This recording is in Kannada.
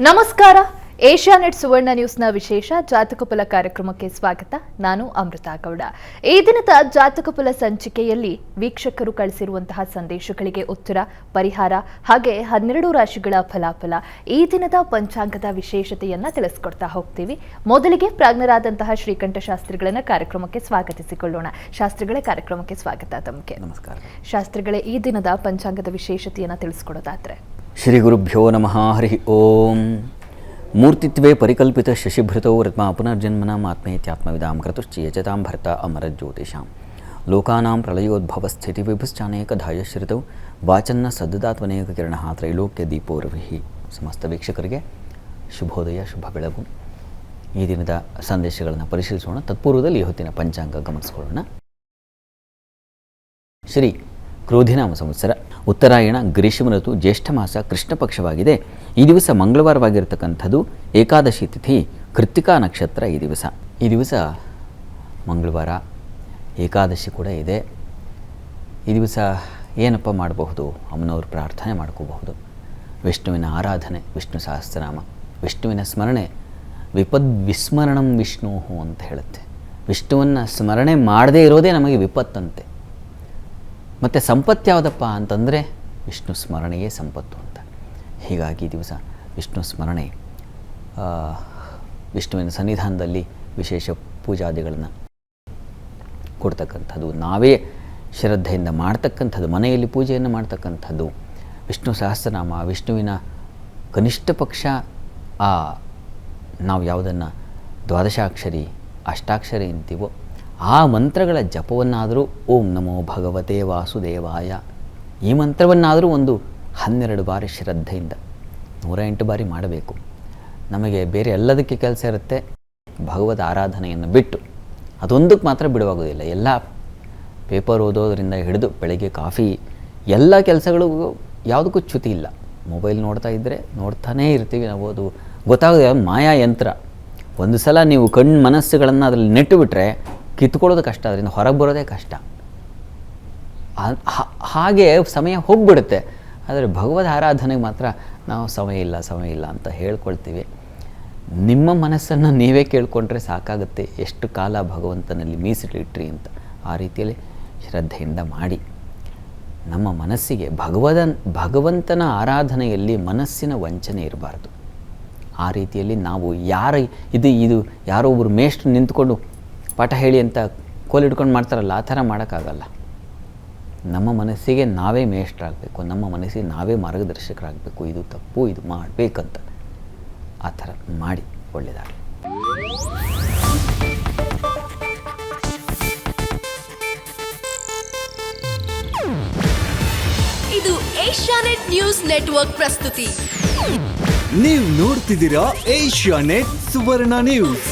ನಮಸ್ಕಾರ. ಏಷ್ಯಾ ನೆಟ್ ಸುವರ್ಣ ನ್ಯೂಸ್ನ ವಿಶೇಷ ಜಾತಕಪುಲ ಕಾರ್ಯಕ್ರಮಕ್ಕೆ ಸ್ವಾಗತ. ನಾನು ಅಮೃತ ಗೌಡ. ಈ ದಿನದ ಜಾತಕ ಫಲ ಸಂಚಿಕೆಯಲ್ಲಿ ವೀಕ್ಷಕರು ಕಳಿಸಿರುವಂತಹ ಸಂದೇಶಗಳಿಗೆ ಉತ್ತರ ಪರಿಹಾರ ಹಾಗೆ ಹನ್ನೆರಡು ರಾಶಿಗಳ ಫಲಾಫಲ. ಈ ದಿನದ ಪಂಚಾಂಗದ ವಿಶೇಷತೆಯನ್ನ ತಿಳಿಸ್ಕೊಡ್ತಾ ಹೋಗ್ತೀವಿ. ಮೊದಲಿಗೆ ಪ್ರಾಜ್ಞರಾದಂತಹ ಶ್ರೀಕಂಠ ಶಾಸ್ತ್ರಿಗಳನ್ನ ಕಾರ್ಯಕ್ರಮಕ್ಕೆ ಸ್ವಾಗತಿಸಿಕೊಳ್ಳೋಣ. ಶಾಸ್ತ್ರಿಗಳೇ ಕಾರ್ಯಕ್ರಮಕ್ಕೆ ಸ್ವಾಗತ ತಮಗೆ. ನಮಸ್ಕಾರ. ಶಾಸ್ತ್ರಿಗಳೇ ಈ ದಿನದ ಪಂಚಾಂಗದ ವಿಶೇಷತೆಯನ್ನ ತಿಳಿಸ್ಕೊಡೋದಾದ್ರೆ. ಶ್ರೀ ಗುರುಭ್ಯೋ ನಮಃ, ಹರಿ ಓಂ. ಮೂರ್ತಿತ್ವೇ ಪರಿಕಲ್ಪಿತ ಶಶಿಭೃತೌ ರತ್ಮ ಪುನರ್ಜನ್ಮನಾಂ ಆತ್ಮೇತ್ಯಾತ್ಮವಿದಾಂ ಕ್ರತುಶ್ಚಿಯಚತಾಂ ಭರ್ತ ಅಮರಜ್ಯೋತಿಷಾಂ. ಲೋಕಾನಾಂ ಪ್ರಳಯೋದ್ಭವ ಸ್ಥಿತಿ ವಿಭುಶ್ಚಾನೇಕ ಧಾಯಶ್ರಿತೌ ವಾಚನ್ನ ಸದ್ದದಾತ್ಮನೇಕ ಕಿರಣ ತ್ರೈಲೋಕ್ಯ ದೀಪೋರ್ವಿಹಿ ಸಮಸ್ತ ವೀಕ್ಷಕರಿಗೆ ಶುಭೋದಯ ಶುಭ ಬೆಳಗು ಈ ದಿನದ ಸಂದೇಶಗಳನ್ನು ಪರಿಶೀಲಿಸೋಣ. ತತ್ಪೂರ್ವದಲ್ಲಿ ಹೊತ್ತಿನ ಪಂಚಾಂಗ ಗಮನಿಸಿಕೊಳ್ಳೋಣ. ಶ್ರೀ ಕ್ರೋಧಿನಾಮ ಸಂವತ್ಸರ ಉತ್ತರಾಯಣ ಗ್ರೀಷ್ಮ ಋತು ಜ್ಯೇಷ್ಠ ಮಾಸ ಕೃಷ್ಣ ಪಕ್ಷವಾಗಿದೆ. ಈ ದಿವಸ ಮಂಗಳವಾರವಾಗಿರ್ತಕ್ಕಂಥದ್ದು ಏಕಾದಶಿ ತಿಥಿ ಕೃತಿಕಾ ನಕ್ಷತ್ರ ಈ ದಿವಸ. ಈ ದಿವಸ ಮಂಗಳವಾರ, ಏಕಾದಶಿ ಕೂಡ ಇದೆ. ಈ ದಿವಸ ಏನಪ್ಪ ಮಾಡಬಹುದು? ಅಮ್ಮನವರು ಪ್ರಾರ್ಥನೆ ಮಾಡ್ಕೋಬಹುದು. ವಿಷ್ಣುವಿನ ಆರಾಧನೆ, ವಿಷ್ಣು ಸಹಸ್ರನಾಮ, ವಿಷ್ಣುವಿನ ಸ್ಮರಣೆ, ವಿಪದ್ ವಿಸ್ಮರಣಂ ವಿಷ್ಣು ಅಂತ ಹೇಳುತ್ತೆ. ವಿಷ್ಣುವನ್ನು ಸ್ಮರಣೆ ಮಾಡದೇ ಇರೋದೇ ನಮಗೆ ವಿಪತ್ತಂತೆ. ಮತ್ತು ಸಂಪತ್ತು ಯಾವುದಪ್ಪ ಅಂತಂದರೆ ವಿಷ್ಣು ಸ್ಮರಣೆಯೇ ಸಂಪತ್ತು ಅಂತ. ಹೀಗಾಗಿ ದಿವಸ ವಿಷ್ಣು ಸ್ಮರಣೆ ವಿಷ್ಣುವಿನ ಸನ್ನಿಧಾನದಲ್ಲಿ ವಿಶೇಷ ಪೂಜಾದಿಗಳನ್ನು ಕೊಡ್ತಕ್ಕಂಥದ್ದು. ನಾವೇ ಶ್ರದ್ಧೆಯಿಂದ ಮಾಡ್ತಕ್ಕಂಥದ್ದು, ಮನೆಯಲ್ಲಿ ಪೂಜೆಯನ್ನು ಮಾಡ್ತಕ್ಕಂಥದ್ದು. ವಿಷ್ಣು ಸಹಸ್ರನಾಮ, ವಿಷ್ಣುವಿನ ಕನಿಷ್ಠ ಪಕ್ಷ, ಆ, ನಾವು ಯಾವುದನ್ನು ದ್ವಾದಶಾಕ್ಷರಿ, ಅಷ್ಟಾಕ್ಷರಿ ಅಂತೀವೋ ಆ ಮಂತ್ರಗಳ ಜಪವನ್ನಾದರೂ ಓಂ ನಮೋ ಭಗವತೆ ವಾಸುದೇವಾಯ. ಈ ಮಂತ್ರವನ್ನಾದರೂ ಒಂದು ಹನ್ನೆರಡು ಬಾರಿ ಶ್ರದ್ಧೆಯಿಂದ ನೂರ ಎಂಟು ಬಾರಿ ಮಾಡಬೇಕು. ನಮಗೆ ಬೇರೆ ಎಲ್ಲದಕ್ಕೆ ಕೆಲಸ ಇರುತ್ತೆ? ಭಗವದ್ ಆರಾಧನೆಯನ್ನು ಬಿಟ್ಟು. ಅದೊಂದಕ್ಕೆ ಮಾತ್ರ ಬಿಡುವಾಗೋದಿಲ್ಲ ಎಲ್ಲ ಪೇಪರ್ ಓದೋದರಿಂದ ಹಿಡಿದು ಬೆಳಗ್ಗೆ ಕಾಫಿ, ಎಲ್ಲ ಕೆಲಸಗಳು ಯಾವುದಕ್ಕೂ ಚ್ಯುತಿ ಇಲ್ಲ. ಮೊಬೈಲ್ ನೋಡ್ತಾ ಇದ್ದರೆ ನೋಡ್ತಾನೇ ಇರ್ತೀವಿ ನಾವು. ಅದು ಗೊತ್ತಾಗೋದಿಲ್ಲ ಮಾಯಾ ಯಂತ್ರ. ಒಂದು ಸಲ ನೀವು ಕಣ್ಣು ಮನಸ್ಸುಗಳನ್ನು ಅದರಲ್ಲಿ ನೆಟ್ಟು ಬಿಟ್ಟರೆ ಕಿತ್ಕೊಳ್ಳೋದು ಕಷ್ಟ, ಅದರಿಂದ ಹೊರಗೆ ಬರೋದೇ ಕಷ್ಟ. ಹಾಗೆ ಸಮಯ ಹೋಗ್ಬಿಡುತ್ತೆ. ಆದರೆ ಭಗವದ್ ಆರಾಧನೆಗೆ ಮಾತ್ರ ನಾವು ಸಮಯ ಇಲ್ಲ ಸಮಯ ಇಲ್ಲ ಅಂತ ಹೇಳ್ಕೊಳ್ತೀವಿ. ನಿಮ್ಮ ಮನಸ್ಸನ್ನು ನೀವೇ ಕೇಳ್ಕೊಂಡ್ರೆ ಸಾಕಾಗುತ್ತೆ. ಎಷ್ಟು ಕಾಲ ಭಗವಂತನಲ್ಲಿ ಮೀಸಲಿಟ್ರಿ ಅಂತ ಆ ರೀತಿಯಲ್ಲಿ ಶ್ರದ್ಧೆಯಿಂದ ಮಾಡಿ. ನಮ್ಮ ಮನಸ್ಸಿಗೆ ಭಗವದ ಭಗವಂತನ ಆರಾಧನೆಯಲ್ಲಿ ಮನಸ್ಸಿನ ವಂಚನೆ ಇರಬಾರ್ದು. ಆ ರೀತಿಯಲ್ಲಿ ನಾವು ಯಾರ, ಇದು ಇದು ಯಾರೋ ಒಬ್ಬರು ಮೇಷ್ಟ್ರು ನಿಂತ್ಕೊಂಡು ಪಾಠ ಹೇಳಿ ಅಂತ ಕೋಲಿಟ್ಕೊಂಡು ಮಾಡ್ತಾರಲ್ಲ ಆ ಥರ ಮಾಡೋಕ್ಕಾಗಲ್ಲ. ನಮ್ಮ ಮನಸ್ಸಿಗೆ ನಾವೇ ಮೇಷ್ಟ್ರಾಗಬೇಕು ನಮ್ಮ ಮನಸ್ಸಿಗೆ ನಾವೇ ಮಾರ್ಗದರ್ಶಕರಾಗಬೇಕು ಇದು ತಪ್ಪು ಇದು ಮಾಡಬೇಕಂತ. ಆ ಥರ ಮಾಡಿ ಒಳ್ಳೆಯದಾಗಲಿ ಇದು ಏಷ್ಯಾನೆಟ್ ನ್ಯೂಸ್ ನೆಟ್ವರ್ಕ್ ಪ್ರಸ್ತುತಿ. ನೀವು ನೋಡ್ತಿದ್ದೀರಾ ಏಷ್ಯಾ ನೆಟ್ ಸುವರ್ಣ ನ್ಯೂಸ್.